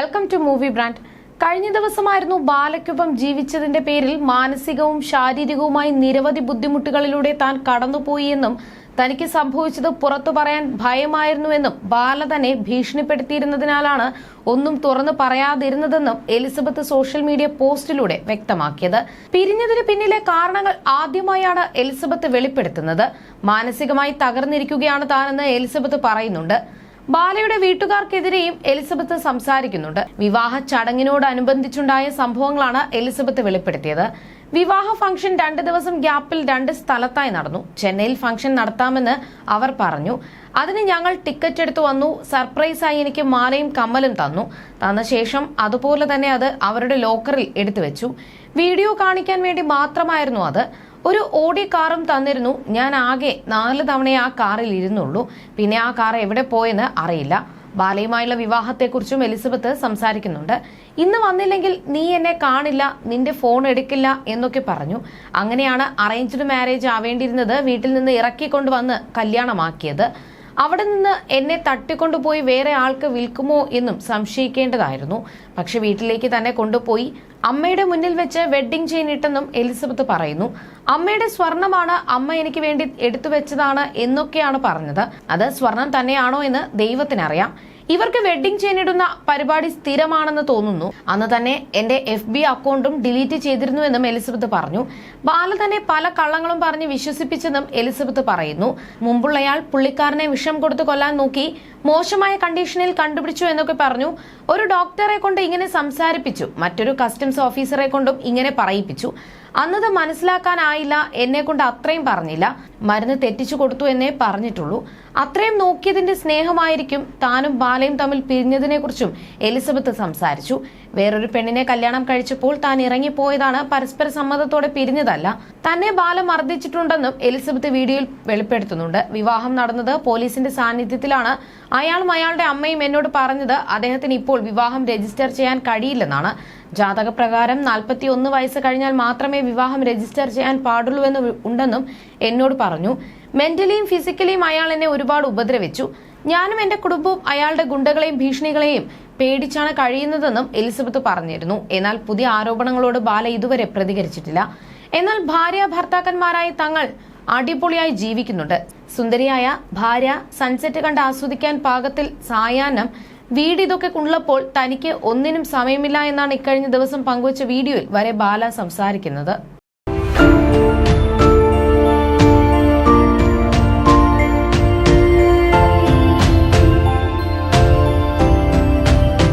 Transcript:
Welcome to movie brand കഴിഞ്ഞ ദിവസമായിരുന്നു ബാലയ്ക്കൊപ്പം ജീവിച്ചതിന്റെ പേരിൽ മാനസികവും ശാരീരികവുമായി നിരവധി ബുദ്ധിമുട്ടുകളിലൂടെ താൻ കടന്നുപോയി എന്നും തനിക്ക് സംഭവിച്ചത് പുറത്തു പറയാൻ ഭയമായിരുന്നുവെന്നും ബാല തന്നെ ഭീഷണിപ്പെടുത്തിയിരുന്നതിനാലാണ് ഒന്നും തുറന്നു പറയാതിരുന്നതെന്നും എലിസബത്ത് സോഷ്യൽ മീഡിയ പോസ്റ്റിലൂടെ വ്യക്തമാക്കിയത്. പിരിഞ്ഞതിന് പിന്നിലെ കാരണങ്ങൾ ആദ്യമായാണ് എലിസബത്ത് വെളിപ്പെടുത്തുന്നത്. മാനസികമായി തകർന്നിരിക്കുകയാണ് താനെന്ന് എലിസബത്ത് പറയുന്നുണ്ട്. ബാലയുടെ വീട്ടുകാർക്കെതിരെയും എലിസബത്ത് സംസാരിക്കുന്നുണ്ട്. വിവാഹ ചടങ്ങിനോടനുബന്ധിച്ചുണ്ടായ സംഭവങ്ങളാണ് എലിസബത്ത് വെളിപ്പെടുത്തിയത്. വിവാഹ ഫംഗ്ഷൻ രണ്ട് ദിവസം ഗ്യാപ്പിൽ രണ്ട് സ്ഥലത്തായി നടന്നു. ചെന്നൈയിൽ ഫംഗ്ഷൻ നടത്താമെന്ന് അവർ പറഞ്ഞു. അതിന് ഞങ്ങൾ ടിക്കറ്റ് എടുത്തു വന്നു. സർപ്രൈസായി എനിക്ക് മാലയും കമ്മലും തന്നു. തന്ന ശേഷം അതുപോലെ തന്നെ അത് അവരുടെ ലോക്കറിൽ എടുത്തു വെച്ചു. വീഡിയോ കാണിക്കാൻ വേണ്ടി മാത്രമായിരുന്നു അത്. ഒരു ഓടി കാറും തന്നിരുന്നു. ഞാൻ ആകെ നാല് തവണയെ ആ കാറിൽ ഇരുന്നുള്ളൂ. പിന്നെ ആ കാർ എവിടെ പോയെന്ന് അറിയില്ല. ബാലയുമായുള്ള വിവാഹത്തെക്കുറിച്ചും എലിസബത്ത് സംസാരിക്കുന്നുണ്ട്. ഇന്ന് വന്നില്ലെങ്കിൽ നീ എന്നെ കാണില്ല നിന്റെ ഫോൺ എടുക്കില്ല എന്നൊക്കെ പറഞ്ഞു. അങ്ങനെയാണ് അറേഞ്ച്ഡ് മാരേജ് ആവേണ്ടിയിരുന്നത് വീട്ടിൽ നിന്ന് ഇറക്കിക്കൊണ്ടുവന്ന് കല്യാണമാക്കിയത്. അവിടെ നിന്ന് എന്നെ തട്ടിക്കൊണ്ടുപോയി വേറെ ആൾക്ക് വിൽക്കുമോ എന്നും സംശയിക്കേണ്ടതായിരുന്നു. പക്ഷെ വീട്ടിലേക്ക് തന്നെ കൊണ്ടുപോയി അമ്മയുടെ മുന്നിൽ വെച്ച് വെഡ്ഡിംഗ് ചെയിൻ ഇട്ടെന്നും എലിസബത്ത് പറയുന്നു. അമ്മയുടെ സ്വർണമാണ് അമ്മ എനിക്ക് വേണ്ടി എടുത്തു വെച്ചതാണ് എന്നൊക്കെയാണ് പറഞ്ഞത്. അത് സ്വർണം തന്നെയാണോ എന്ന് ദൈവത്തിനറിയാം. ഇവർക്ക് വെഡ്ഡിംഗ് ചെയിൻ പരിപാടി സ്ഥിരമാണെന്ന് തോന്നുന്നു. അന്ന് തന്നെ എന്റെ എഫ് ബി അക്കൗണ്ടും ഡിലീറ്റ് ചെയ്തിരുന്നു ചെയ്തിരുന്നുവെന്നും എലിസബത്ത് പറഞ്ഞു. ബാല തന്നെ പല കള്ളങ്ങളും പറഞ്ഞ് വിശ്വസിപ്പിച്ചെന്നും എലിസബത്ത് പറയുന്നു. മുമ്പുള്ളയാൾ പുള്ളിക്കാരനെ വിഷം കൊടുത്ത് കൊല്ലാൻ നോക്കി മോശമായ കണ്ടീഷനിൽ കണ്ടുപിടിച്ചു എന്നൊക്കെ പറഞ്ഞു. ഒരു ഡോക്ടറെ കൊണ്ട് ഇങ്ങനെ സംസാരിപ്പിച്ചു. മറ്റൊരു കസ്റ്റംസ് ഓഫീസറെ കൊണ്ടും ഇങ്ങനെ പറയിപ്പിച്ചു. അന്നത് മനസ്സിലാക്കാനായില്ല എന്നെ കൊണ്ട് അത്രയും പറഞ്ഞില്ല. മരുന്ന് തെറ്റിച്ചു കൊടുത്തു എന്നേ പറഞ്ഞിട്ടുള്ളൂ. അത്രയും നോക്കിയതിന്റെ സ്നേഹമായിരിക്കും താനും ബാലയും തമ്മിൽ പിരിഞ്ഞതിനെ കുറിച്ചും എലിസബത്ത് സംസാരിച്ചു. വേറൊരു പെണ്ണിനെ കല്യാണം കഴിച്ചപ്പോൾ താൻ ഇറങ്ങിപ്പോയതാണ് പരസ്പര സമ്മതത്തോടെ പിരിഞ്ഞതല്ല. തന്നെ ബാല മർദ്ദിച്ചിട്ടുണ്ടെന്നും എലിസബത്ത് വീഡിയോയിൽ വെളിപ്പെടുത്തുന്നുണ്ട്. വിവാഹം നടന്നത് പോലീസിന്റെ സാന്നിധ്യത്തിലാണ്. അയാളും അയാളുടെ അമ്മയും എന്നോട് പറഞ്ഞത് അദ്ദേഹത്തിന് ഇപ്പോൾ വിവാഹം രജിസ്റ്റർ ചെയ്യാൻ കഴിയില്ലെന്നാണ്. ജാതകപ്രകാരം നാൽപ്പത്തി ഒന്ന് വയസ്സ് കഴിഞ്ഞാൽ മാത്രമേ വിവാഹം രജിസ്റ്റർ ചെയ്യാൻ പാടുള്ളൂ എന്ന് ഉണ്ടെന്നും എന്നോട് പറഞ്ഞു. മെന്റലിയും ഫിസിക്കലിയും അയാൾ എന്നെ ഒരുപാട് ഉപദ്രവിച്ചു. ഞാനും എന്റെ കുടുംബവും അയാളുടെ ഗുണ്ടകളെയും ഭീഷണികളെയും പേടിച്ചാണ് കഴിയുന്നതെന്നും എലിസബത്ത് പറഞ്ഞിരുന്നു. എന്നാൽ പുതിയ ആരോപണങ്ങളോട് ബാല ഇതുവരെ പ്രതികരിച്ചിട്ടില്ല. എന്നാൽ ഭാര്യ ഭർത്താക്കന്മാരായി തങ്ങൾ അടിപൊളിയായി ജീവിക്കുന്നുണ്ട്. സുന്ദരിയായ ഭാര്യ സൺസെറ്റ് കണ്ട് ആസ്വദിക്കാൻ പാകത്തിൽ സായാഹ്നം വീട് ഇതൊക്കെ ഉള്ളപ്പോൾ തനിക്ക് ഒന്നിനും സമയമില്ല എന്നാണ് ഇക്കഴിഞ്ഞ ദിവസം പങ്കുവച്ച വീഡിയോയിൽ വരെ ബാല സംസാരിക്കുന്നത്.